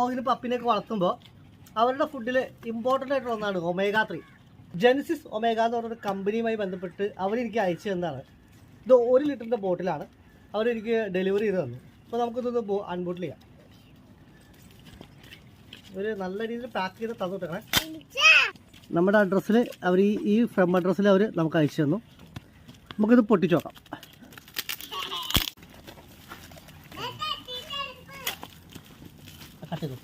ഡോഗിന് പപ്പിനെയൊക്കെ വളർത്തുമ്പോൾ അവരുടെ ഫുഡിൽ ഇമ്പോർട്ടന്റ് ആയിട്ടുള്ള ഒന്നാണ് ഒമേഗ ത്രീ ജെനസിസ് ഒമേഗ എന്ന് പറഞ്ഞൊരു കമ്പനിയുമായി ബന്ധപ്പെട്ട് അവരെനിക്ക് അയച്ചു തന്നതാണ്. ഇത് ഒരു ലിറ്ററിന്റെ ബോട്ടിലാണ് അവരെനിക്ക് ഡെലിവറി ചെയ്ത് തന്നു. അപ്പോൾ നമുക്കിതൊന്ന് അൺബോട്ടിൽ ചെയ്യാം. ഒരു നല്ല രീതിയിൽ പാക്ക് ചെയ്ത് തന്നിട്ടേ നമ്മുടെ അഡ്രസ്സിൽ അവർ ഈ ഫ്രം അഡ്രസ്സിൽ അവർ നമുക്ക് അയച്ചു തന്നു. നമുക്കിത് പൊട്ടിച്ച് നോക്കാം കട്ട്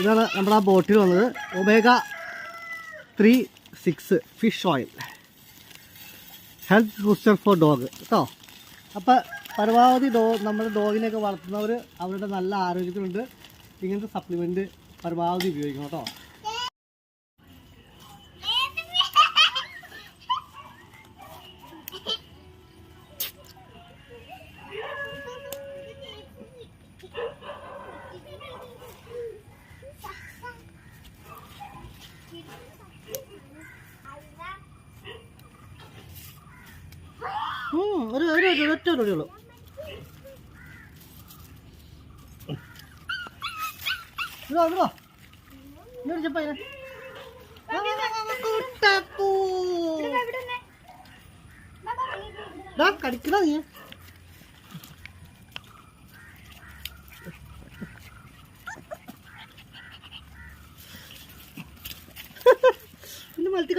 ഇതാണ് നമ്മുടെ ആ ബോട്ടിൽ വന്നത്. Omega three six fish oil health booster for dog കേട്ടോ? അപ്പോൾ പരമാവധി ഡോ നമ്മുടെ ഡോഗിനെയൊക്കെ വളർത്തുന്നവർ അവരുടെ നല്ല ആരോഗ്യത്തിലുണ്ട് ഇങ്ങനത്തെ സപ്ലിമെന്റ് പരമാവധി ഉപയോഗിക്കണം കേട്ടോ? ഒരു ഒരു ഒരൊറ്റ ഒരൊടിയുള്ളൂ ഇതോ ഇതോ. ഇന്നോട് ചെപ്പതിനെ കൂട്ടപ്പൂ കടിക്കണോ നീ?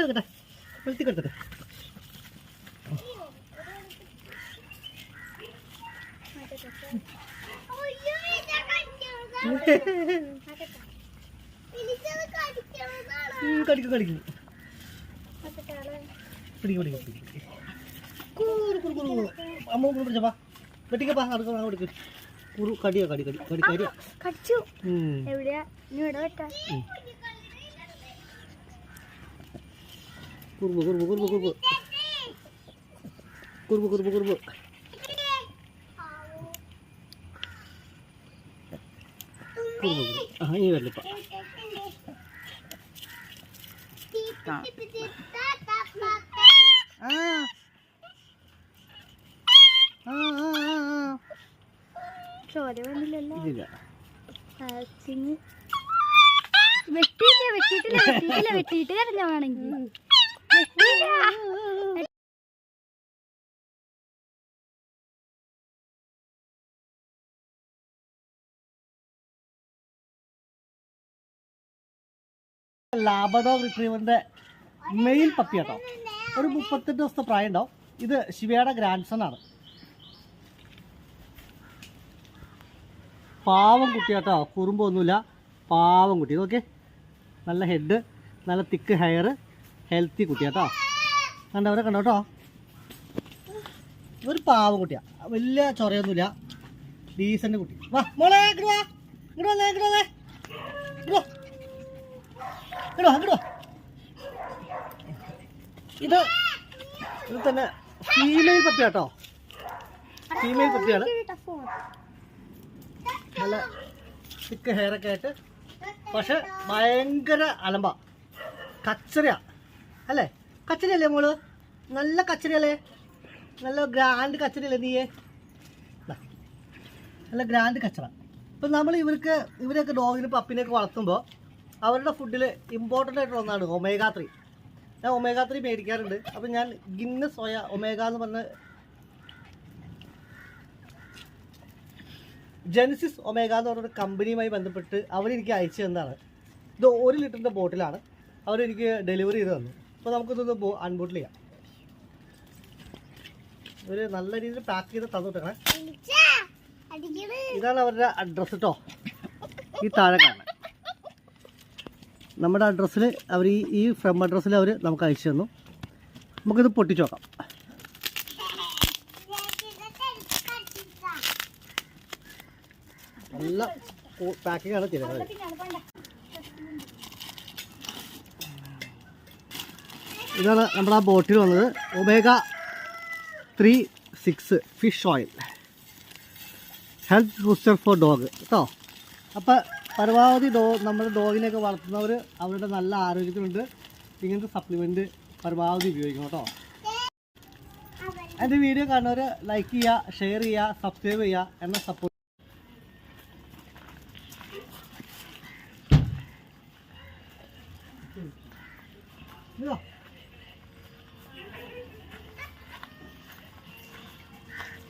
കിടക്കട്ടെ. വെളുത്തി കിടക്കട്ടെ. കടിക്കും കടിക്കും. പിടിക്കും പിടിക്കും പിടിക്കും കൂറ് കുറ് കുറു. അമ്മ കൂടെ പിടിച്ചപ്പാ വെട്ടിക്കപ്പാ അടുക്ക കൊടുക്ക് കുറു കടിയാ കടി കടി കടി കടിയാ കടിച്ചു. എവിടെയാ? ഇനി ഇവിടെ വെട്ടാ. കുറുമ്പ് കുറുമ്പ് കുറുമ്പ് ആ ഇനി വരില്ലപ്പ ആ. ആ. ആ ആ ആ ചോര വന്നില്ലല്ലോ. വെട്ടിയില്ല വെട്ടിയിട്ടില്ല വെട്ടിയിട്ടില്ല വെട്ടിയിട്ട് കരഞ്ഞോണെങ്കിൽ ലാബഡോ റിട്രീവറിന്റെ മെയിൽ പപ്പി കേട്ടോ ഒരു മുപ്പത്തെട്ട് ദിവസത്തെ പ്രായം ഉണ്ടാവും ഇത് ശിവയുടെ ഗ്രാൻഡ് സൺ ആണ്. പാവം കുട്ടി കേട്ടോ കുറുമ്പൊന്നുമില്ല. പാവം കുട്ടി. ഓക്കെ നല്ല ഹെഡ് നല്ല തിക്ക് ഹെയർ ഹെൽത്തി കുട്ടിയാട്ടോ കണ്ടവരെ കണ്ടോ കേട്ടോ ഒരു പാവം കുട്ടിയാ. വലിയ ചൊറയൊന്നുമില്ല. ഡീസന്റ് കുട്ടി. വാ മോളെ വാ. ഇത് ഇത് തന്നെ ഫീമെയിൽ പപ്പി കേട്ടോ ഫീമെയിൽ പപ്പിയാണ് നല്ല തിക്ക് ഹെയറൊക്കെ ആയിട്ട്. പക്ഷെ ഭയങ്കര അലമ്പ. കച്ചറയാ. അല്ലേ? കച്ചടിയല്ലേ മോൾ? നല്ല കച്ചടിയല്ലേ നല്ല ഗ്രാൻഡ് കച്ചടിയല്ലേ നീയേ. നല്ല ഗ്രാൻഡ് കച്ചറ. ഇപ്പം നമ്മൾ ഇവർക്ക് ഇവരെയൊക്കെ ഡോഗിന് പപ്പിനെയൊക്കെ വളർത്തുമ്പോൾ അവരുടെ ഫുഡിൽ ഇമ്പോർട്ടന്റ് ആയിട്ടുള്ള ഒന്നാണ് ഒമേഗ ത്രീ ഞാൻ ഒമേഗ ത്രീ മേടിക്കാറുണ്ട്. അപ്പം ഞാൻ ഗിന്ന സോയ ഒമേഗ എന്ന് പറഞ്ഞ ജെനസിസ് ഒമേഗ എന്ന് പറഞ്ഞൊരു കമ്പനിയുമായി ബന്ധപ്പെട്ട് അവരെനിക്ക് അയച്ചു തന്നതാണ്. ഇത് ഒരു ലിറ്ററിന്റെ ബോട്ടിലാണ് അവരെനിക്ക് ഡെലിവറി ചെയ്ത് തന്നു. അപ്പോൾ നമുക്കിതൊന്ന് അൺബോട്ടിൽ ചെയ്യാം. ഒരു നല്ല രീതിയിൽ പാക്ക് ചെയ്ത് തന്നിട്ടേ ഇതാണ് അവരുടെ അഡ്രസ് കേട്ടോ ഈ താഴെ കാണാൻ നമ്മുടെ അഡ്രസ്സിൽ അവർ ഈ ഈ ഫ്രം അഡ്രസ്സിൽ അവർ നമുക്ക് അയച്ചു തന്നു. നമുക്കിത് പൊട്ടിച്ചു നോക്കാം. നല്ല പാക്കിംഗ് ആണ് ചെയ്തത് ഇതാണ് നമ്മുടെ ആ ബോട്ടിൽ വന്നത്. Omega three six fish oil health booster for dog കേട്ടോ അപ്പോൾ പരമാവധി ഡോ നമ്മുടെ ഡോഗിനെയൊക്കെ വളർത്തുന്നവർ അവരുടെ നല്ല ആരോഗ്യത്തിനുണ്ട്. ഇങ്ങനത്തെ സപ്ലിമെന്റ് പരമാവധി ഉപയോഗിക്കണം കേട്ടോ എന്റെ വീഡിയോ കാണുന്നവർ ലൈക്ക് ചെയ്യുക ഷെയർ ചെയ്യുക സബ്സ്ക്രൈബ് ചെയ്യുക എന്നെ സപ്പോർട്ട്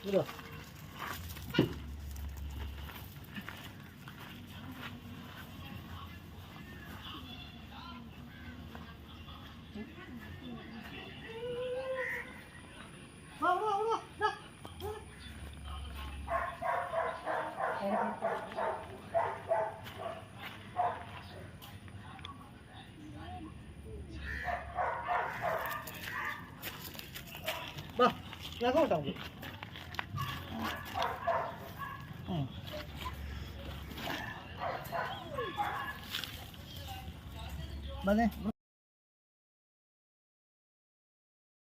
ഇതോ വാ വാ വാ ദാ, വന്നേ